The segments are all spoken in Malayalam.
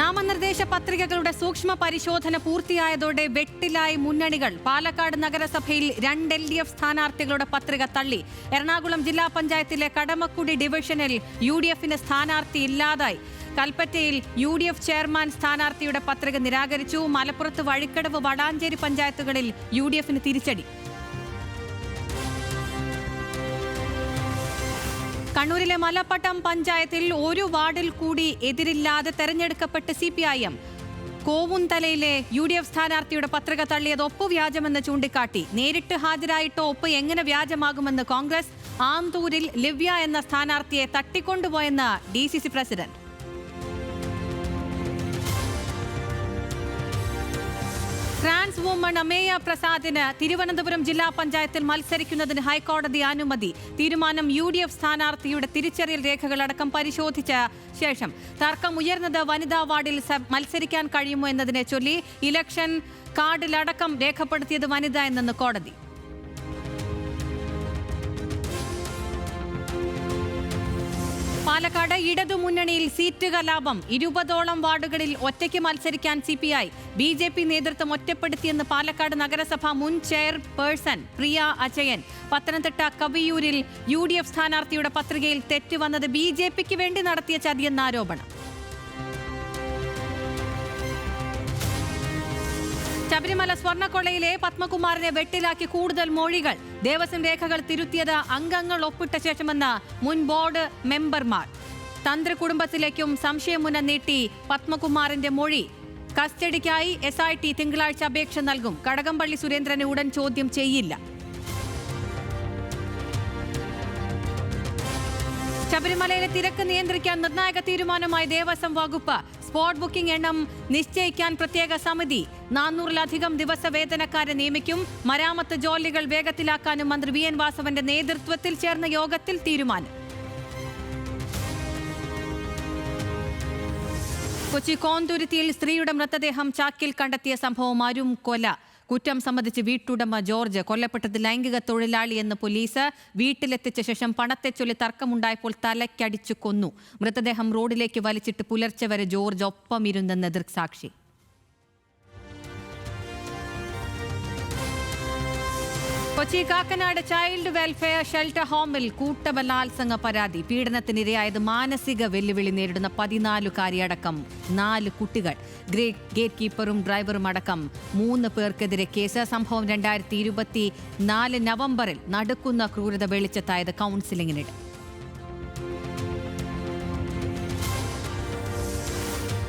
നാമനിർദ്ദേശ പത്രികകളുടെ സൂക്ഷ്മ പരിശോധന പൂർത്തിയായതോടെ വെട്ടിലായി മുന്നണികൾ. പാലക്കാട് നഗരസഭയിൽ രണ്ട് എൽ ഡി എഫ് സ്ഥാനാർത്ഥികളുടെ പത്രിക തള്ളി. എറണാകുളം ജില്ലാ പഞ്ചായത്തിലെ കടമക്കുടി ഡിവിഷനിൽ യു ഡി എഫിന് സ്ഥാനാർത്ഥി ഇല്ലാതായി. കൽപ്പറ്റയിൽ യു ഡി എഫ് ചെയർമാൻ സ്ഥാനാർത്ഥിയുടെ പത്രിക നിരാകരിച്ചു. മലപ്പുറത്ത് വഴിക്കടവ് വടാഞ്ചേരി പഞ്ചായത്തുകളിൽ യു ഡി എഫിന് തിരിച്ചടി. കണ്ണൂരിലെ മലപ്പട്ടം പഞ്ചായത്തിൽ ഒരു വാർഡിൽ കൂടി എതിരില്ലാതെ തെരഞ്ഞെടുക്കപ്പെട്ട് സി പി ഐ എം. കോവുന്തലയിലെ യു ഡി എഫ് സ്ഥാനാർത്ഥിയുടെ പത്രിക തള്ളിയത് ഒപ്പ് വ്യാജമെന്ന് ചൂണ്ടിക്കാട്ടി. നേരിട്ട് ഹാജരായിട്ടോ ഒപ്പ് എങ്ങനെ വ്യാജമാകുമെന്ന് കോൺഗ്രസ് ആന്തൂരിൽ ലിവ്യ എന്ന സ്ഥാനാർത്ഥിയെ തട്ടിക്കൊണ്ടുപോയെന്ന് D C C president. Trans woman Ameya പ്രസാദിന് Thiruvananthapuram ജില്ലാ പഞ്ചായത്തിൽ മത്സരിക്കുന്നതിന് ഹൈക്കോടതി അനുമതി. തീരുമാനം യു ഡി എഫ് സ്ഥാനാർത്ഥിയുടെ തിരിച്ചറിയൽ രേഖകളടക്കം പരിശോധിച്ച ശേഷം തർക്കം ഉയർന്നത് വനിതാ വാർഡിൽ മത്സരിക്കാൻ കഴിയുമോ എന്നതിനെ ചൊല്ലി ഇലക്ഷൻ കാർഡിലടക്കം രേഖപ്പെടുത്തിയത് വനിത എന്നെന്ന് കോടതി. പാലക്കാട് ഇടതുമുന്നണിയിൽ സീറ്റ് കലാപം ഇരുപതോളം വാർഡുകളിൽ ഒറ്റയ്ക്ക് മത്സരിക്കാൻ C P I. B J P നേതൃത്വം ഒറ്റപ്പെടുത്തിയെന്ന് പാലക്കാട് നഗരസഭ മുൻ ചെയർപേഴ്സൺ പ്രിയ അജയൻ. പത്തനംതിട്ട കവിയൂരിൽ യു ഡി എഫ് സ്ഥാനാർത്ഥിയുടെ പത്രികയിൽ തെറ്റ് വന്നത് ബി ജെ പിക്ക് വേണ്ടി നടത്തിയ ചതിയെന്ന ആരോപണം. ശബരിമല സ്വർണക്കൊള്ളയിലെ പത്മകുമാറിനെ വെട്ടിലാക്കി കൂടുതൽ മൊഴികൾ. ദേവസ്വം രേഖകൾ തിരുത്തിയത് അംഗങ്ങൾ ഒപ്പിട്ട ശേഷമെന്ന് മുൻ ബോർഡ് മെമ്പർമാർ. തന്ത്രി കുടുംബത്തിലേക്കും സംശയമുന നീട്ടി പത്മകുമാറിന്റെ മൊഴി. കസ്റ്റഡിക്കായി എസ് ഐ ടി തിങ്കളാഴ്ച അപേക്ഷ നൽകും. കടകംപള്ളി സുരേന്ദ്രനെ ഉടൻ ചോദ്യം ചെയ്യില്ല. ശബരിമലയിലെ തിരക്ക് നിയന്ത്രിക്കാൻ നിർണായക തീരുമാനമായി ദേവസ്വം വകുപ്പ് സ്പോട്ട് ബുക്കിംഗ് എണ്ണം നിശ്ചയിക്കാൻ പ്രത്യേക സമിതി. നാനൂറിലധികം ദിവസ വേതനക്കാരെ നിയമിക്കും. മരാമത്ത് ജോലികൾ വേഗത്തിലാക്കാനും മന്ത്രി വി എൻ വാസവന്റെ നേതൃത്വത്തിൽ ചേർന്ന യോഗത്തിൽ തീരുമാനം. കൊച്ചി കോന്തുരുത്തിയിൽ സ്ത്രീയുടെ മൃതദേഹം ചാക്കിൽ കണ്ടെത്തിയ സംഭവം അരും കൊല കുറ്റം സംബന്ധിച്ച് വീട്ടുടമ ജോർജ് കൊല്ലപ്പെട്ടത് ലൈംഗിക തൊഴിലാളി എന്ന് പോലീസ് വീട്ടിലെത്തിച്ച ശേഷം പണത്തെ ചൊല്ലി തർക്കമുണ്ടായപ്പോൾ തലയ്ക്കടിച്ചു കൊന്നു. മൃതദേഹം റോഡിലേക്ക് വലിച്ചിട്ട് പുലർച്ചെ വരെ ജോർജ് ഒപ്പം ഒപ്പമിരുന്നെന്ന് ദൃക്സാക്ഷി Kochi Kakkanad child welfare shelter ഹോമിൽ കൂട്ടബലാത്സംഗ പരാതി. പീഡനത്തിനിരയായത് മാനസിക വെല്ലുവിളി നേരിടുന്ന പതിനാലുകാരിയടക്കം നാല് കുട്ടികൾ. ഗ്രേറ്റ് ഗേറ്റ് കീപ്പറും ഡ്രൈവറും അടക്കം മൂന്ന് പേർക്കെതിരെ കേസ്. സംഭവം രണ്ടായിരത്തി ഇരുപത്തി നാല് നവംബറിൽ നടക്കുന്ന ക്രൂരത വെളിച്ചത്തായത് കൗൺസിലിംഗിനിടെ.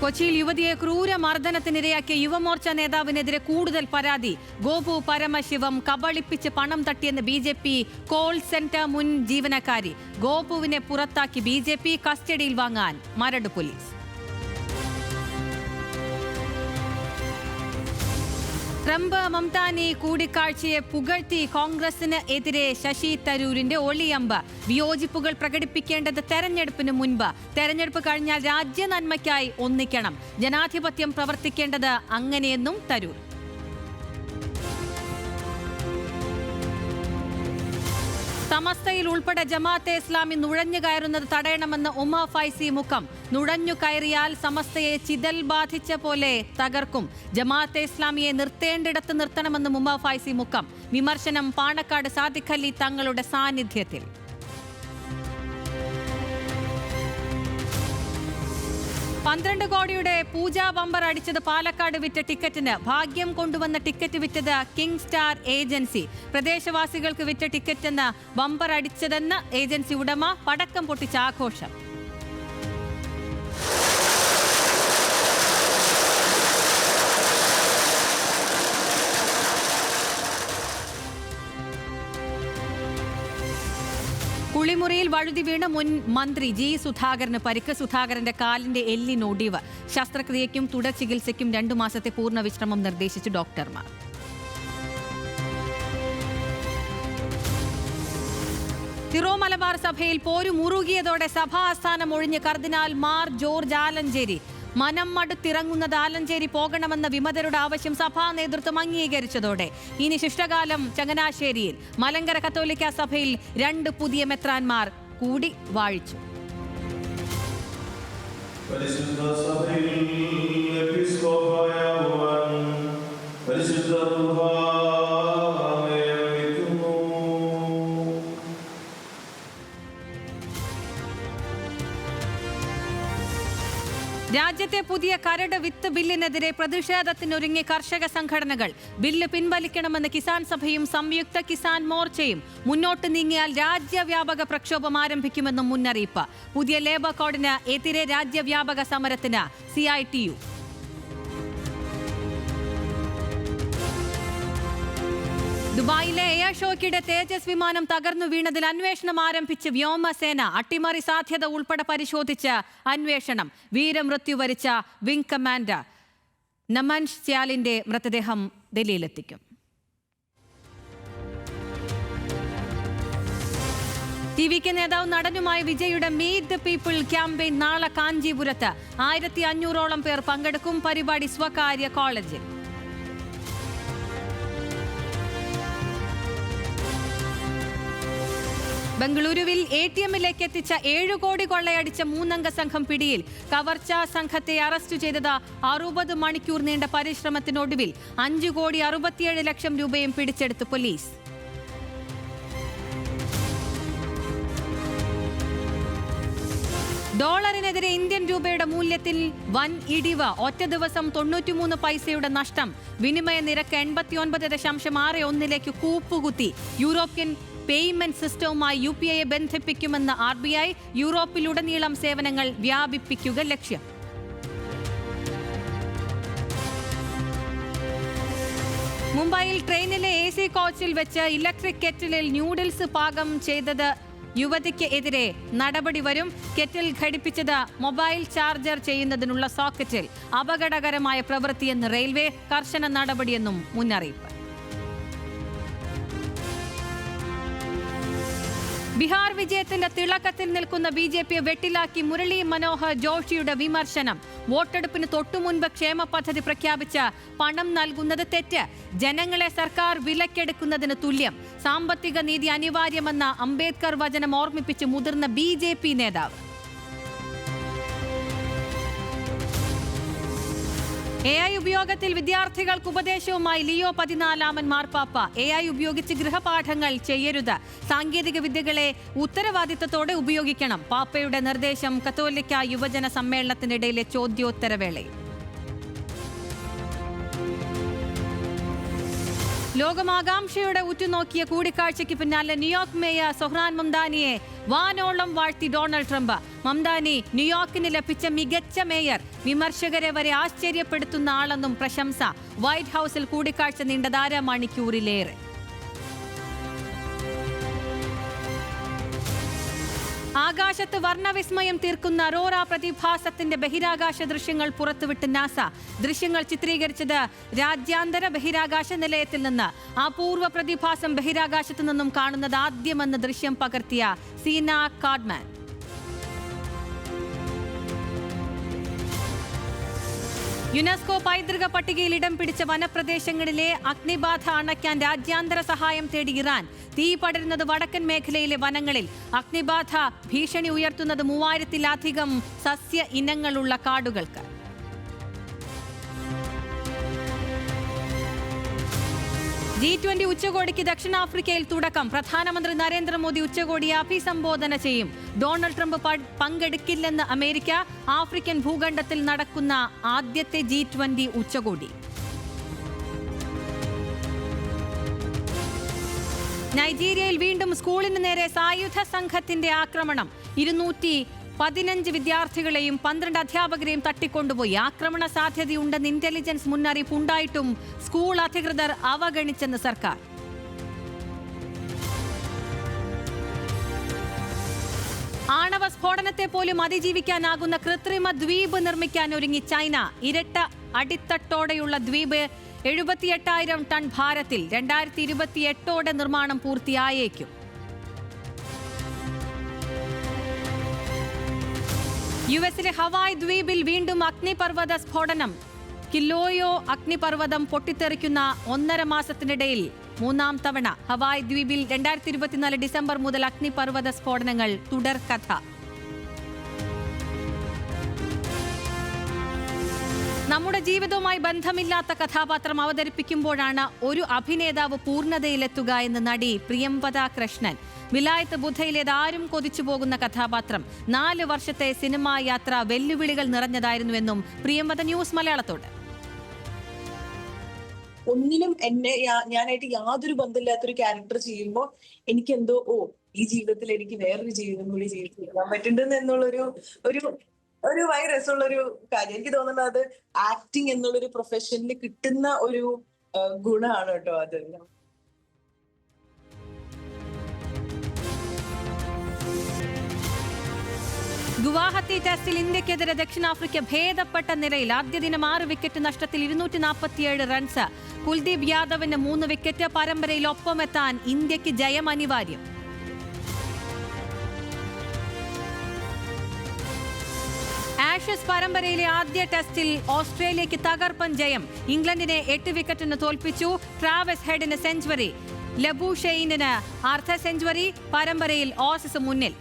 കൊച്ചിയിൽ യുവതിയെ ക്രൂരമർദ്ദനത്തിനിരയാക്കിയ യുവമോർച്ച നേതാവിനെതിരെ കൂടുതൽ പരാതി. ഗോപു പരമശിവം കബളിപ്പിച്ച് പണം തട്ടിയെന്ന് B J P call centre മുൻ ജീവനക്കാരി. ഗോപുവിനെ പുറത്താക്കി ബി ജെ പി കസ്റ്റഡിയിൽ വാങ്ങാൻ മരട് പോലീസ്. ട്രംപ് മംതാനി കൂടിക്കാഴ്ചയെ പുകഴ്ത്തി കോൺഗ്രസിന് എതിരെ ശശി തരൂരിന്റെ ഒളിയമ്പ്. വിയോജിപ്പുകൾ പ്രകടിപ്പിക്കേണ്ടത് തെരഞ്ഞെടുപ്പിന് മുൻപ്. തെരഞ്ഞെടുപ്പ് കഴിഞ്ഞാൽ രാജ്യ നന്മയ്ക്കായി ഒന്നിക്കണം. ജനാധിപത്യം പ്രവർത്തിക്കേണ്ടത് അങ്ങനെയെന്നും തരൂർ. സമസ്തയിൽ ഉൾപ്പെടെ ജമാഅത്തെ ഇസ്ലാമി നുഴഞ്ഞു കയറുന്നത് തടയണമെന്ന് ഉമ ഫൈസി മുഖം. നുഴഞ്ഞു കയറിയാൽ സമസ്തയെ ചിതൽ ബാധിച്ച പോലെ തകർക്കും. ജമാഅത്തെ ഇസ്ലാമിയെ നിർത്തേണ്ടിടത്ത് നിർത്തണമെന്നും ഉമ ഫൈസി മുഖം. വിമർശനം പാണക്കാട് സാദിഖലി തങ്ങളുടെ സാന്നിധ്യത്തിൽ. പന്ത്രണ്ട് കോടിയുടെ പൂജാ ബമ്പർ അടിച്ചത് പാലക്കാട് വിറ്റ ടിക്കറ്റിന്. ഭാഗ്യം കൊണ്ടുവന്ന ടിക്കറ്റ് വിറ്റത് കിങ് സ്റ്റാർ ഏജൻസി. പ്രദേശവാസികൾക്ക് വിറ്റ ടിക്കറ്റെന്ന് ബമ്പർ അടിച്ചതെന്ന് ഏജൻസി ഉടമ പടക്കം പൊട്ടിച്ച ആഘോഷം. കുളിമുറിയിൽ വഴുതി വീണ മുൻ മന്ത്രി ജി സുധാകരന് പരിക്ക്. സുധാകരന്റെ കാലിന്റെ എല്ലിനൊടിവ് ശസ്ത്രക്രിയയ്ക്കും തുടർ ചികിത്സയ്ക്കും രണ്ടു മാസത്തെ പൂർണ വിശ്രമം നിർദ്ദേശിച്ചു ഡോക്ടർമാർ. തിറോ മലബാർ സഭയിൽ പോരു മുറുകിയതോടെ സഭാ ആസ്ഥാനം ഒഴിഞ്ഞ് കർദിനാൾ മാർ ജോർജ് ആലഞ്ചേരി. മനം മടുത്തിറങ്ങുന്നത് ആലഞ്ചേരി പോകണമെന്ന വിമതരുടെ ആവശ്യം സഭാ നേതൃത്വം അംഗീകരിച്ചതോടെ. ഇനി ശിഷ്ടകാലം ചങ്ങനാശ്ശേരിയിൽ. മലങ്കര കത്തോലിക്ക സഭയിൽ രണ്ട് പുതിയ മെത്രാന്മാർ കൂടി വാഴിച്ചു. രാജ്യത്തെ പുതിയ കരട് വിത്ത് ബില്ലിനെതിരെ പ്രതിഷേധത്തിനൊരുങ്ങി കർഷക സംഘടനകൾ ബില്ല് പിൻവലിക്കണമെന്ന് കിസാൻ സഭയും സംയുക്ത കിസാൻ മോർച്ചയും മുന്നോട്ട് നീങ്ങിയാൽ രാജ്യവ്യാപക പ്രക്ഷോഭം ആരംഭിക്കുമെന്നും മുന്നറിയിപ്പ്. പുതിയ ലേബർ കോഡിന് എതിരെ രാജ്യവ്യാപക സമരത്തിന് സി ദുബായിലെ എയർ ഷോയ്ക്കിടെ തേജസ് വിമാനം തകർന്നു വീണതിൽ അന്വേഷണം ആരംഭിച്ച് വ്യോമസേന അട്ടിമറി സാധ്യത ഉൾപ്പെടെ പരിശോധിച്ച് അന്വേഷണം. വീരമൃത്യു വരിച്ച വിംഗ് കമാൻഡർ നമൻ സ്യാലിന്റെ മൃതദേഹം ഡൽഹിയിലെത്തിക്കും. ടി വി കെ നേതാവ് നടനുമായ വിജയുടെ മീറ്റ് ദ പീപ്പിൾ ക്യാമ്പയിൻ നാളെ കാഞ്ചീപുരത്ത്. ആയിരത്തി അഞ്ഞൂറോളം പേർ പങ്കെടുക്കും പരിപാടി സ്വകാര്യ കോളേജിൽ. ബംഗളൂരുവിൽ എ ടി എമ്മിലേക്ക് എത്തിച്ച ഏഴു കോടി കൊള്ളയടിച്ച മൂന്നംഗ സംഘം പിടിയിൽ കവർച്ച സംഘത്തെ അറസ്റ്റ് ചെയ്തത് അറുപത് മണിക്കൂർ നീണ്ട പരിശ്രമത്തിനൊടുവിൽ അഞ്ചു കോടി അറുപത്തിയേഴ് ലക്ഷം രൂപയും പിടിച്ചെടുത്തു പോലീസ്. ഡോളറിനെതിരെ ഇന്ത്യൻ രൂപയുടെ മൂല്യത്തിൽ വൻ ഇടിവ്. ഒറ്റ ദിവസം തൊണ്ണൂറ്റിമൂന്ന് പൈസയുടെ നഷ്ടം. വിനിമയ നിരക്ക് എൺപത്തിയൊൻപത് ദശാംശം ആറ് ഒന്നിലേക്ക് കൂപ്പുകുത്തി. യൂറോപ്യൻ പേയ്മെന്റ് സിസ്റ്റവുമായി യു പി ഐയെ ബന്ധിപ്പിക്കുമെന്ന് ആർ ബി ഐ യൂറോപ്പിലുടനീളം സേവനങ്ങൾ വ്യാപിപ്പിക്കുക ലക്ഷ്യം. മുംബൈയിൽ ട്രെയിനിലെ എ സി കോച്ചിൽ വെച്ച് ഇലക്ട്രിക് കെറ്റിലിൽ ന്യൂഡിൽസ് പാകം ചെയ്തത് യുവതിക്ക് എതിരെ നടപടി വരും. കെറ്റിൽ ഘടിപ്പിച്ചത് മൊബൈൽ ചാർജർ ചെയ്യുന്നതിനുള്ള സോക്കറ്റിൽ അപകടകരമായ പ്രവൃത്തിയെന്ന് റെയിൽവേ കർശന നടപടിയെന്നും മുന്നറിയിപ്പ്. ബീഹാർ വിജയത്തിന്റെ തിളക്കത്തിൽ നിൽക്കുന്ന ബി ജെ പിയെ വെട്ടിലാക്കി മുരളി മനോഹർ ജോഷിയുടെ വിമർശനം. വോട്ടെടുപ്പിന് തൊട്ടുമുൻപ് ക്ഷേമ പദ്ധതി പ്രഖ്യാപിച്ച പണം നൽകുന്നത് തെറ്റ്. ജനങ്ങളെ സർക്കാർ വിലക്കെടുക്കുന്നതിന് തുല്യം. സാമ്പത്തിക നീതി അനിവാര്യമെന്ന അംബേദ്കർ വചനം ഓർമ്മിപ്പിച്ച് മുതിർന്ന ബി നേതാവ്. എ ഐ ഉപയോഗത്തിൽ വിദ്യാർത്ഥികൾക്ക് ഉപദേശവുമായി ലിയോ പതിനാലാമൻ മാർപ്പാപ്പ. എ ഐ ഉപയോഗിച്ച് ഗൃഹപാഠങ്ങൾ ചെയ്യരുത്. സാങ്കേതിക വിദ്യകളെ ഉത്തരവാദിത്തത്തോടെ ഉപയോഗിക്കണം. പാപ്പയുടെ നിർദ്ദേശം കത്തോലിക്ക യുവജന സമ്മേളനത്തിനിടയിലെ ചോദ്യോത്തരവേളയിൽ. ലോകമാകാംക്ഷയുടെ ഉറ്റുനോക്കിയ കൂടിക്കാഴ്ചയ്ക്ക് പിന്നാലെ ന്യൂയോർക്ക് മേയർ സൊഹ്റാൻ മംദാനിയെ വാനോളം വാഴ്ത്തി ഡൊണാൾഡ് ട്രംപ്. മംദാനി ന്യൂയോർക്കിന് ലഭിച്ച മികച്ച മേയർ. വിമർശകരെ വരെ ആശ്ചര്യപ്പെടുത്തുന്ന ആളെന്നും പ്രശംസ. വൈറ്റ് ഹൌസിൽ കൂടിക്കാഴ്ച നീണ്ടതാര അര ആകാശത്ത് വർണവിസ്മയം തീർക്കുന്ന അറോറ പ്രതിഭാസത്തിന്റെ ബഹിരാകാശ ദൃശ്യങ്ങൾ പുറത്തുവിട്ട് നാസ. ദൃശ്യങ്ങൾ ചിത്രീകരിച്ചത് രാജ്യാന്തര ബഹിരാകാശ നിലയത്തിൽ നിന്ന്. അപൂർവ പ്രതിഭാസം ബഹിരാകാശത്തു നിന്നും കാണുന്നത് ആദ്യമെന്ന് ദൃശ്യം പകർത്തിയ സീന കാഡ്മാൻ. യുനെസ്കോ പൈതൃക പട്ടികയിൽ ഇടം പിടിച്ച വനപ്രദേശങ്ങളിലെ അഗ്നിബാധ അണയ്ക്കാൻ രാജ്യാന്തര സഹായം തേടി ഇറാൻ. തീ പടരുന്നത് വടക്കൻ മേഖലയിലെ വനങ്ങളിൽ. അഗ്നിബാധ ഭീഷണി ഉയർത്തുന്നത് മൂവായിരത്തിലധികം സസ്യ ഇനങ്ങളുള്ള കാടുകൾക്ക്. ജി ട്വന്റി ഉച്ചകോടിക്ക് ദക്ഷിണാഫ്രിക്കയിൽ തുടക്കം. പ്രധാനമന്ത്രി നരേന്ദ്രമോദി ഉച്ചകോടിയെ അഭിസംബോധന ചെയ്യും. ഡൊണാൾഡ് ട്രംപ് പങ്കെടുക്കില്ലെന്ന് അമേരിക്ക ആഫ്രിക്കൻ ഭൂഖണ്ഡത്തിൽ നടക്കുന്ന ആദ്യത്തെ ജി ഉച്ചകോടി. നൈജീരിയയിൽ വീണ്ടും സ്കൂളിന് നേരെ സായുധ സംഘത്തിന്റെ ആക്രമണം. ഇരുന്നൂറ്റി പതിനഞ്ച് വിദ്യാർത്ഥികളെയും പന്ത്രണ്ട് അധ്യാപകരെയും തട്ടിക്കൊണ്ടുപോയി. ആക്രമണ സാധ്യതയുണ്ടെന്ന് ഇന്റലിജൻസ് മുന്നറിയിപ്പ് ഉണ്ടായിട്ടും സ്കൂൾ അധികൃതർ അവഗണിച്ചെന്ന് സർക്കാർ. ആണവ സ്ഫോടനത്തെ പോലും അതിജീവിക്കാനാകുന്ന കൃത്രിമ ദ്വീപ് നിർമ്മിക്കാൻ ഒരുങ്ങി ചൈന. ഇരട്ട അടിത്തട്ടോടെയുള്ള ദ്വീപ് എഴുപത്തിയെട്ടായിരം ടൺ ഭാരത്തിൽ രണ്ടായിരത്തി ഇരുപത്തിയെട്ടോടെ നിർമ്മാണം പൂർത്തിയായേക്കും. യു എസിലെ ഹവായ് ദ്വീപിൽ വീണ്ടും അഗ്നിപർവത സ്ഫോടനം കിലോയോ അഗ്നിപർവതം പൊട്ടിത്തെറിക്കുന്ന ഒന്നര മാസത്തിനിടയിൽ മൂന്നാം തവണ ഹവായ് ദ്വീപിൽ രണ്ടായിരത്തി ഇരുപത്തിനാല് ഡിസംബർ മുതൽ അഗ്നിപർവത സ്ഫോടനങ്ങൾ തുടർ കഥ നമ്മുടെ ജീവിതവുമായി ബന്ധമില്ലാത്ത കഥാപാത്രം അവതരിപ്പിക്കുമ്പോഴാണ് ഒരു അഭിനേതാവ് പൂർണതയിലെത്തുക എന്ന് നടി പ്രിയംവദ കൃഷ്ണൻ വിലായത്ത് ബുദ്ധയിലേത് ആരും കൊതിച്ചു പോകുന്ന കഥാപാത്രം നാല് വർഷത്തെ സിനിമാ യാത്ര വെല്ലുവിളികൾ നിറഞ്ഞതായിരുന്നുവെന്നും പ്രിയംവദ ന്യൂസ് മലയാളത്തോട്. ഒന്നിനും എന്നെ ഞാനായിട്ട് യാതൊരു ബന്ധമില്ലാത്തൊരു ക്യാരക്ടർ ചെയ്യുമ്പോൾ എനിക്ക് എന്തോ ഓ ഈ ജീവിതത്തിൽ എനിക്ക് വേറൊരു ജീവിതം കൂടി ജീവിക്കാൻ പറ്റുന്നുണ്ട് എന്നുള്ളൊരു ഒരു ഒരു ഭയങ്കര രസമുള്ള ഒരു കാര്യം. എനിക്ക് തോന്നുന്നത് അത് ആക്ടിങ് എന്നുള്ളൊരു പ്രൊഫഷനിൽ കിട്ടുന്ന ഒരു ഗുണമാണ് കേട്ടോ അത്. ഗുവാഹത്തി ടെസ്റ്റിൽ ഇന്ത്യക്കെതിരെ ദക്ഷിണാഫ്രിക്ക ഭേദപ്പെട്ട നിലയിൽ ആദ്യ ദിനം ആറ് വിക്കറ്റ് നഷ്ടത്തിൽ ഇരുന്നൂറ്റി നാൽപ്പത്തിയേഴ് റൺസ്. കുൽദീപ് യാദവിന് മൂന്ന് വിക്കറ്റ് പരമ്പരയിൽ ഒപ്പമെത്താൻ ഇന്ത്യയ്ക്ക് ജയം അനിവാര്യം. ആഷസ് പരമ്പരയിലെ ആദ്യ ടെസ്റ്റിൽ ഓസ്ട്രേലിയക്ക് തകർപ്പൻ ജയം. ഇംഗ്ലണ്ടിനെ എട്ട് വിക്കറ്റിന് തോൽപ്പിച്ചു. ട്രാവസ് ഹെഡിന് സെഞ്ചുറി. ലബു ഷെയ്നിന് അർദ്ധ സെഞ്ചുറി. പരമ്പരയിൽ ഓസിസ് മുന്നിൽ.